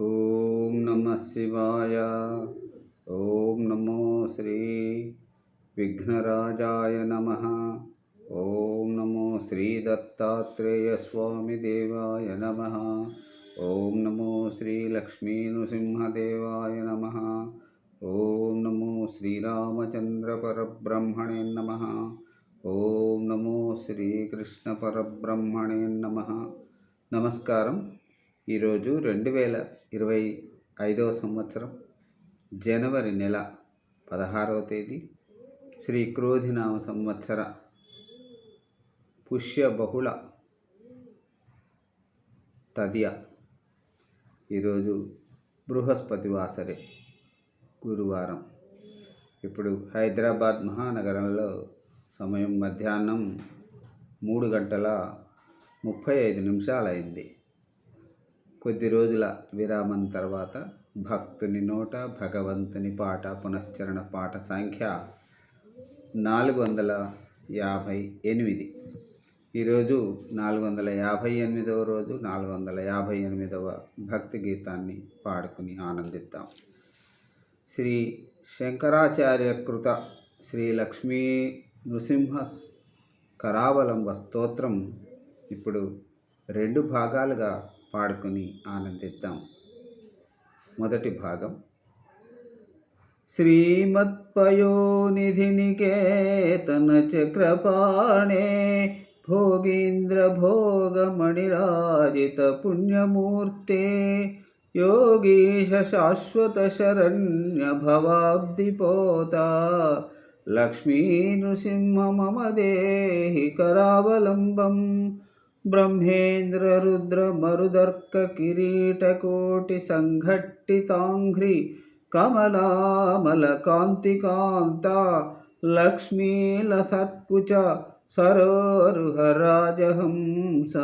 ओम नमः शिवाय ओम नमो श्री विघ्नराजाय नमः ओम नमो श्री दत्तात्रेय स्वामी देवाय नमः ओम नमो श्री लक्ष्मी नृसिंहदेवाय नमः ओम नमो श्री रामचंद्र परब्रह्मणे नमः ओम नमो श्री कृष्ण परब्रह्मणे नमः नमस्कारम ఈరోజు రెండు వేల ఇరవై ఐదవ సంవత్సరం జనవరి నెల పదహారవ తేదీ శ్రీ క్రోధినామ సంవత్సర పుష్య బహుళ తదియ ఈరోజు బృహస్పతి వాసరే గురువారం ఇప్పుడు హైదరాబాద్ మహానగరంలో సమయం మధ్యాహ్నం మూడు గంటల ముప్పై ఐదు నిమిషాలైంది కొద్ది రోజుల విరామం తర్వాత భక్తుని నోట భగవంతుని పాట పునశ్చరణ పాట సంఖ్య నాలుగు వందల యాభై ఎనిమిది ఈరోజు నాలుగు వందల యాభై ఎనిమిదవ రోజు నాలుగు వందల యాభై ఎనిమిదవ భక్తి గీతాన్ని పాడుకుని ఆనందిద్దాం శ్రీ శంకరాచార్య కృత శ్రీ లక్ష్మీ నృసింహ కరావలంబ స్తోత్రం ఇప్పుడు రెండు భాగాలుగా पाडकनी आनंदिततां మొదటి భాగం శ్రీమద్పయో నిధినికేతన చక్రపాణే భోగేంద్ర భోగమణిరాజిత పుణ్యమూర్తే యోగీశ శాశ్వత శరణ్య భవాదిపోతా లక్ష్మీను సింహమమదేహి కరావలంబం ब्रह्मेन्द्ररुद्रमरुदर्ककिरीटकोटिसङ्घट्टिताङ्घ्रि कमलामलकान्तिकान्ता लक्ष्मीलसत्कुच सरोरुहराजहंस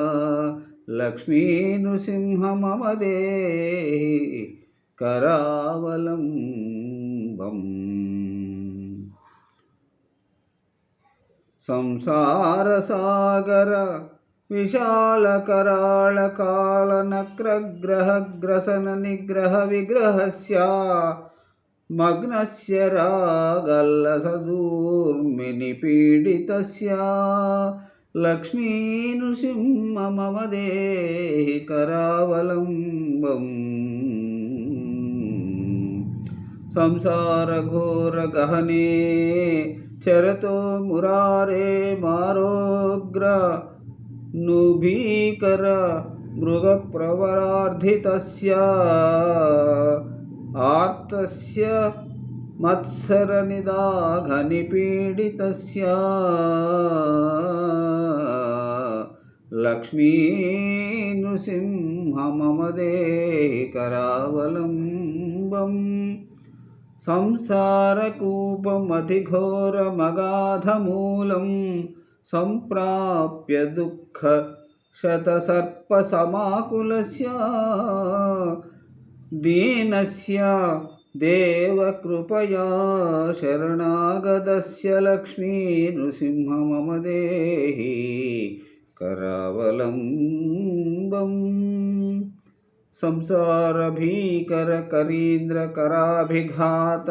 लक्ष्मीनृसिंहममदेहि करावलम्बम् संसारसागर विशालकराळकालनक्रग्रहग्रसननिग्रहविग्रहस्य मग्नस्य रागल्लसदूर्मिनिपीडितस्य लक्ष्मीनृसिंह मम देहि करावलम्बम् संसारघोरगहने चरतो मुरारे मारोग्र नु भीकर మృగప్రవరార్ధితస్య ఆర్తస్య మత్సరనిదాఘనిపీడితస్య లక్ష్మీనృసింహమమదేహి కరావలంబం సంసారకూపమతిఘోరమగాధమూలం संप्राप्य दुख शतसर्पसमाकुलस्य दीनस्य देवकृपया शरणागतस्य लक्ष्मी नृसिंह मम देहि करावलम्बम् संसारभीकरकरीन्द्रकराभिघात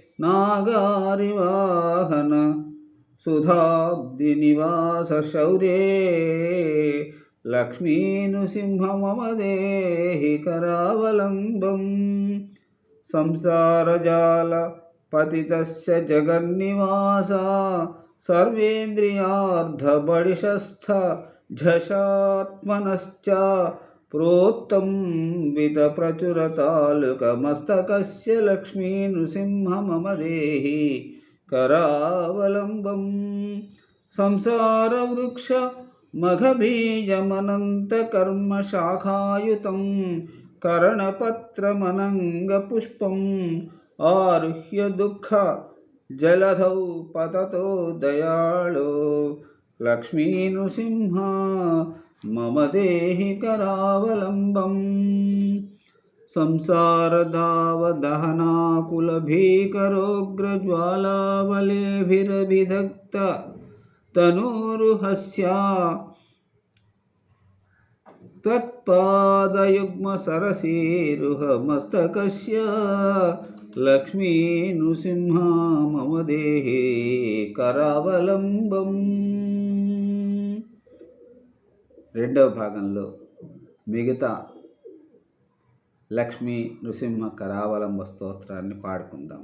नागारिवाहन सुधाब्धिनिवासशौरे लक्ष्मीनुसिंहमम देहि करावलम्बम् पतितस्य जगन्निवास सर्वेन्द्रियार्धबडिशस्थ झषात्मनश्च प्रोक्तं लक्ष्मी नृसिंह मम देहि करावलम्बं संसारवृक्ष मघबीजमनन्तकर्मशाखायुतं कर्णपत्रमनङ्गपुष्पम् आरुह्य दुःख जलधौ पततो दयालो लक्ष्मी लक्ष्मीनृसिंहा मम देहि करावलम्बम् संसारधावदहनाकुलभीकरोग्रज्वालावलेभिरभिधक्त तनूरुहस्या त्वत्पादयुग्मसरसीरुहमस्तकस्य लक्ष्मीनुसिंहा मम देहे करावलम्बम् రెండవ భాగంలో మిగతా లక్ష్మీ నృసింహ కరావలంబ స్తోత్రాన్ని పాడుకుందాం